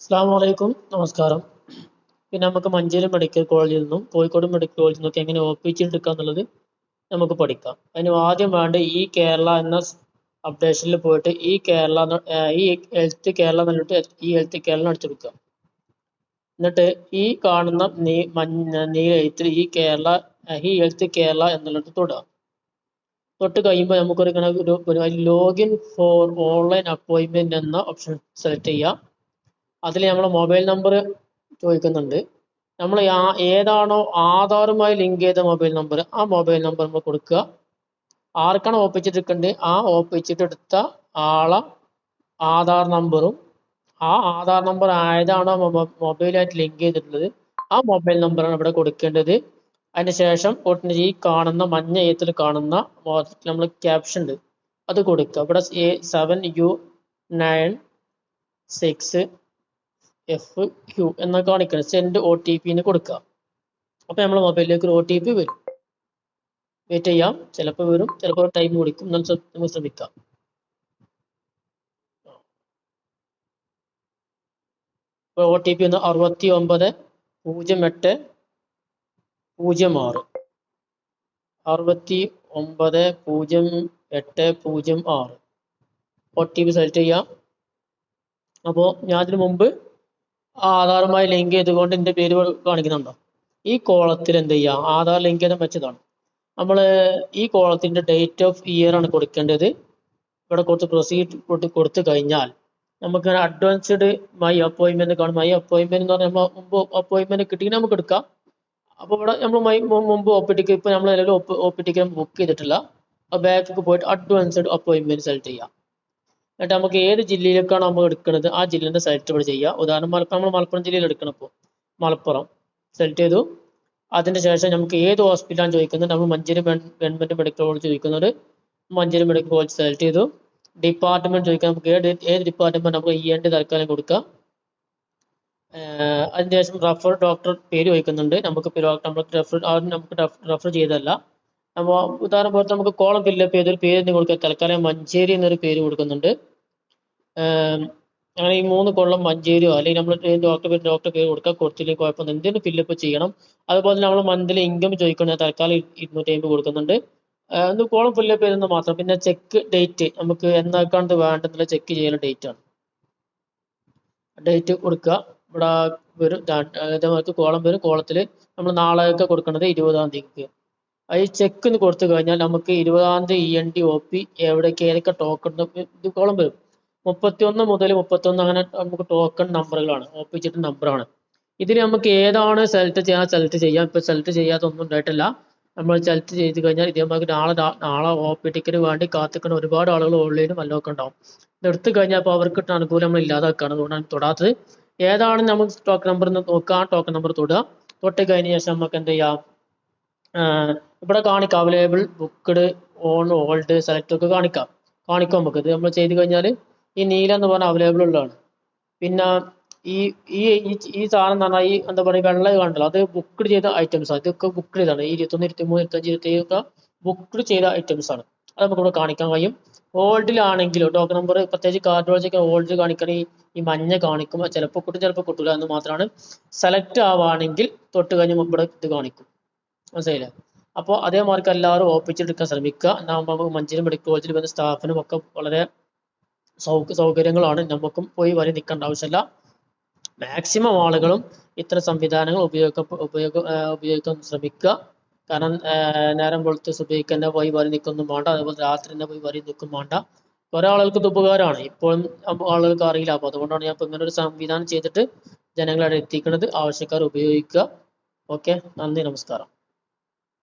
അസ്സാം വലൈക്കും നമസ്കാരം. പിന്നെ നമുക്ക് മഞ്ചേരി മെഡിക്കൽ കോളേജിൽ നിന്നും കോഴിക്കോട് മെഡിക്കൽ കോളേജിൽ നിന്നൊക്കെ എങ്ങനെ ഒ പി എടുക്കുക എന്നുള്ളത് നമുക്ക് പഠിക്കാം. അതിന് ആദ്യം വേണ്ട ഈ കേരള എന്ന അപ്ഡേഷനിൽ പോയിട്ട് ഈ കേരള ഈ ഹെൽത്ത് കേരള എന്നിട്ട് ഈ ഹെൽത്ത് കേരള അടിച്ചെടുക്കുക എന്നിട്ട് ഈ കാണുന്ന നീ മഞ്ഞ നീലെഴുത്തിൽ ഈ കേരള ഈ ഹെൽത്ത് കേരള എന്നുള്ളത് തൊടുക. തൊട്ട് കഴിയുമ്പോൾ നമുക്കൊരു ഒരു ലോഗിൻ ഫോർ ഓൺലൈൻ അപ്പോയിൻമെന്റ് എന്ന ഓപ്ഷൻ സെലക്ട് ചെയ്യാം. അതിൽ നമ്മൾ മൊബൈൽ നമ്പർ ചോദിക്കുന്നുണ്ട്. നമ്മൾ ഏതാണോ ആധാറുമായി ലിങ്ക് ചെയ്ത മൊബൈൽ നമ്പർ ആ മൊബൈൽ നമ്പർ നമ്മൾ കൊടുക്കുക. ആർക്കാണ് ഒപ്പിച്ചിട്ടിരിക്കേണ്ടത് ആ ഒപ്പിച്ചിട്ടെടുത്ത ആളെ ആധാർ നമ്പറും ആ ആധാർ നമ്പർ ആയതാണോ മൊബൈലായിട്ട് ലിങ്ക് ചെയ്തിട്ടുള്ളത് ആ മൊബൈൽ നമ്പറാണ് ഇവിടെ കൊടുക്കേണ്ടത്. അതിന് ശേഷം ഈ കാണുന്ന മഞ്ഞ എഴുത്തിൽ കാണുന്ന നമ്മൾ ക്യാപ്ഷൻ ഉണ്ട്. അത് കൊടുക്കുക. ഇവിടെ seven U nine six F Q എന്ന് കാണിക്കണം. സെൻഡ് ഒ ടി പിന്ന് കൊടുക്കുക. അപ്പോൾ നമ്മുടെ മൊബൈലിലേക്ക് ഒരു ഒ ടി പി വരും. വെയിറ്റ് ചെയ്യാം. ചിലപ്പോൾ വരും ചിലപ്പോൾ ടൈം കൊടുക്കും നമ്മൾ ശ്രമിക്കാം ഇപ്പോൾ ഒ ടി പി ഒന്ന് അറുപത്തി ഒമ്പത് പൂജ്യം എട്ട് പൂജ്യം ആറ് അറുപത്തി ഒമ്പത് പൂജ്യം എട്ട് പൂജ്യം ആറ്. ഒ ടി പി സെലക്ട് ചെയ്യാം. അപ്പോൾ ഞാൻ അതിന് മുമ്പ് ആധാറുമായി ലിങ്ക് ചെയ്തുകൊണ്ട് എന്റെ പേര് കാണിക്കുന്നുണ്ടോ? ഈ കോളത്തിൽ എന്ത് ചെയ്യുക ആധാർ ലിങ്ക് ചെയ്ത വെച്ചതാണ്. നമ്മൾ ഈ കോളത്തിന്റെ ഡേറ്റ് ഓഫ് ഇയർ ആണ് കൊടുക്കേണ്ടത്. ഇവിടെ കൊടുത്ത് പ്രൊസീഡ് കൊടുത്ത് കഴിഞ്ഞാൽ നമുക്ക് അഡ്വാൻസ്ഡ് മൈ അപ്പോയിൻമെന്റ് കാണും. മൈ അപ്പോയിൻമെന്റ് എന്ന് പറഞ്ഞാൽ നമ്മൾ മുമ്പ് അപ്പോയിൻമെന്റ് കിട്ടി നമുക്ക് എടുക്കാം. അപ്പോൾ ഇവിടെ നമ്മൾ മൈ മുമ്പ് ഒ പി ടിക്ക് ഇപ്പോൾ നമ്മൾ നിലവിൽ ഒ പി ടിക്ക് ബുക്ക് ചെയ്തിട്ടില്ല. ബാക്കിൽ പോയിട്ട് അഡ്വാൻസ്ഡ് അപ്പോയിൻമെന്റ് സെലക്ട് ചെയ്യാം. എന്നിട്ട് നമുക്ക് ഏത് ജില്ലയിലേക്കാണ് നമ്മൾ എടുക്കുന്നത് ആ ജില്ലേന്റെ സെലക്ട് ഇവിടെ ചെയ്യുക ഉദാഹരണം മലപ്പുറം നമ്മൾ മലപ്പുറം ജില്ലയിൽ എടുക്കണം മലപ്പുറം. സെലക്ട് ചെയ്തു. അതിന് ശേഷം നമുക്ക് ഏത് ഹോസ്പിറ്റലാണ് ചോദിക്കുന്നത്? നമ്മൾ മഞ്ചേരി ഗവൺമെന്റ് മെഡിക്കൽ കോളേജ് ചോദിക്കുന്നത് മഞ്ചേരി മെഡിക്കൽ കോളേജ് സെലക്ട് ചെയ്തു. ഡിപ്പാർട്ട്മെന്റ് ചോദിക്കാം നമുക്ക് ഏത് ഏത് ഡിപ്പാർട്ട്മെന്റ് നമുക്ക് ഇ എന്റെ ടി തൽക്കാലം കൊടുക്കുക അതിനുശേഷം റഫർ ഡോക്ടർ പേര് ചോദിക്കുന്നുണ്ട്. നമുക്ക് നമുക്ക് റെഫർ നമുക്ക് റെഫർ ചെയ്തതല്ല. അപ്പോൾ ഉദാഹരണം പോലെ നമുക്ക് കോളം ഫില്ലപ്പ് ചെയ്തൊരു പേര് കൊടുക്കുക തൽക്കാലം മഞ്ചേരി എന്നൊരു പേര് കൊടുക്കുന്നുണ്ട്. അങ്ങനെ ഈ മൂന്ന് കൊള്ളം മഞ്ചേരിയോ അല്ലെങ്കിൽ നമ്മൾ ഡോക്ടർ ഡോക്ടർ പേര് കൊടുക്കുക കൊടുത്തില്ലെങ്കിൽ കുഴപ്പമൊന്നും എന്തെങ്കിലും ഫില്ലപ്പ് ചെയ്യണം. അതുപോലെ തന്നെ നമ്മൾ മന്ത്ലി ഇൻകം ചോദിക്കുന്നത് തൽക്കാലം ഇരുന്നൂറ്റി അമ്പത് കൊടുക്കുന്നുണ്ട്. ഒന്ന് കോളം ഫില്ലപ്പ് ചെയ്തെന്ന് മാത്രം. പിന്നെ ചെക്ക് ഡേറ്റ് നമുക്ക് എന്നാക്കാണ്ട് വേണ്ടെന്നുള്ള ചെക്ക് ചെയ്യുന്ന ഡേറ്റ് ആണ്. ഡേറ്റ് കൊടുക്കുക. ഇവിടെ വരും ഇതേമാർക്ക് കോളം വരും. കോളത്തിൽ നമ്മൾ നാളെയൊക്കെ കൊടുക്കുന്നത് ഇരുപതാം തീയതിക്ക്. ഈ ചെക്ക് കൊടുത്തു കഴിഞ്ഞാൽ നമുക്ക് ഇരുപതാം തീയതി E N D O P എവിടേക്ക് ഏതൊക്കെ ടോക്കൺ ഇത് കോളം വരും. മുപ്പത്തിയൊന്ന് മുതൽ മുപ്പത്തൊന്ന് അങ്ങനെ നമുക്ക് ടോക്കൺ നമ്പറുകളാണ് ഒപ്പിച്ചിട്ട് നമ്പറാണ് ഇതിൽ നമുക്ക് ഏതാണ് സെലക്ട് ചെയ്യാൻ സെലക്ട് ചെയ്യാം. ഇപ്പോൾ സെലക്ട് ചെയ്യാത്തൊന്നും ഉണ്ടായിട്ടില്ല. നമ്മൾ സെലക്ട് ചെയ്ത് കഴിഞ്ഞാൽ ഇതേമാതിരി നാളെ നാളെ ഒ പി ടിക്കറ്റ് വേണ്ടി കാത്തിക്കുന്ന ഒരുപാട് ആളുകൾ ഓൺലൈനും ഒക്കെ ഉണ്ടാവും. ഇത് എടുത്തു കഴിഞ്ഞാൽ അപ്പോൾ അവർക്ക് കിട്ടുന്ന അനുകൂലം നമ്മൾ ഇല്ലാതാക്കുകയാണ് അതുകൊണ്ടാണ് തൊടാത്തത്. ഏതാണ് നമുക്ക് ടോക്കൺ നമ്പർ നോക്കുക. ആ ടോക്കൺ നമ്പർ തൊടുക. തൊട്ട് കഴിഞ്ഞ ശേഷം നമുക്ക് എന്ത് ചെയ്യാം? ഇവിടെ കാണിക്കാം. Available booked on old select ഒക്കെ കാണിക്കാം. കാണിക്കാം നമുക്ക്. ഇത് നമ്മൾ ചെയ്ത് കഴിഞ്ഞാൽ ഈ നീല എന്ന് പറഞ്ഞാൽ അവൈലബിൾ ഉള്ളതാണ്. പിന്നെ ഈ ഈ ഈ സാധനം എന്ന് പറഞ്ഞാൽ ഈ എന്താ പറയുക വെള്ള കണ്ടല്ലോ അത് ബുക്ക്ഡ് ചെയ്ത ഐറ്റംസ് ആണ്. ഇതൊക്കെ ബുക്ക്ഡ് ചെയ്താണ് ഈ ഇരുപത്തൊന്ന് ഇരുപത്തിമൂന്ന് ഇരുപത്തഞ്ച് ഇരുപത്തേഴ് ഒക്കെ ബുക്ക്ഡ് ചെയ്ത ഐറ്റംസ് ആണ്. അത് നമുക്ക് ഇവിടെ കാണിക്കാൻ കഴിയും. ഓൾഡിലാണെങ്കിലും ടോക്കൺ നമ്പർ പ്രത്യേകിച്ച് കാർഡിയോളജിക്ക് ഓൾഡ് കാണിക്കണ ഈ മഞ്ഞ കാണിക്കും ചിലപ്പോൾ കിട്ടും ചിലപ്പോൾ കിട്ടില്ല എന്ന് മാത്രമാണ്. സെലക്ട് ആവുകയാണെങ്കിൽ തൊട്ട് കഴിഞ്ഞ് ഇവിടെ ഇത് കാണിക്കും. മനസ്സിലായില്ലേ? അപ്പോൾ അതേ മാർക്ക് എല്ലാവരും ഓപ്പിച്ചെടുക്കാൻ ശ്രമിക്കുക. നമ്മൾ മഞ്ചേരി മെഡിക്കൽ കോളേജിൽ വരുന്ന സ്റ്റാഫിനും ഒക്കെ വളരെ സൗ സൗകര്യങ്ങളാണ് നമുക്കും പോയി വരി നിൽക്കേണ്ട ആവശ്യമില്ല. മാക്സിമം ആളുകളും ഇത്തരം സംവിധാനങ്ങൾ ഉപയോഗ ഉപയോഗ ഉപയോഗിക്കാൻ ശ്രമിക്കുക. കാരണം നേരം വെളുത്ത് സുബഹിക്ക് പോയി വരി നിൽക്കൊന്നും വേണ്ട. അതേപോലെ രാത്രി തന്നെ പോയി വരി നിൽക്കും വേണ്ട. കുറേ ആളുകൾക്ക് ഇത് ഉപകാരമാണ്. ഇപ്പോഴും ആളുകൾക്ക് അറിയില്ല. അപ്പോൾ അതുകൊണ്ടാണ് ഞാൻ ഇപ്പോൾ ഇങ്ങനെ ഒരു സംവിധാനം ചെയ്തിട്ട് ജനങ്ങളെ എത്തിക്കുന്നത് ആവശ്യക്കാർ ഉപയോഗിക്കുക. ഓക്കെ? നന്ദി. നമസ്കാരം.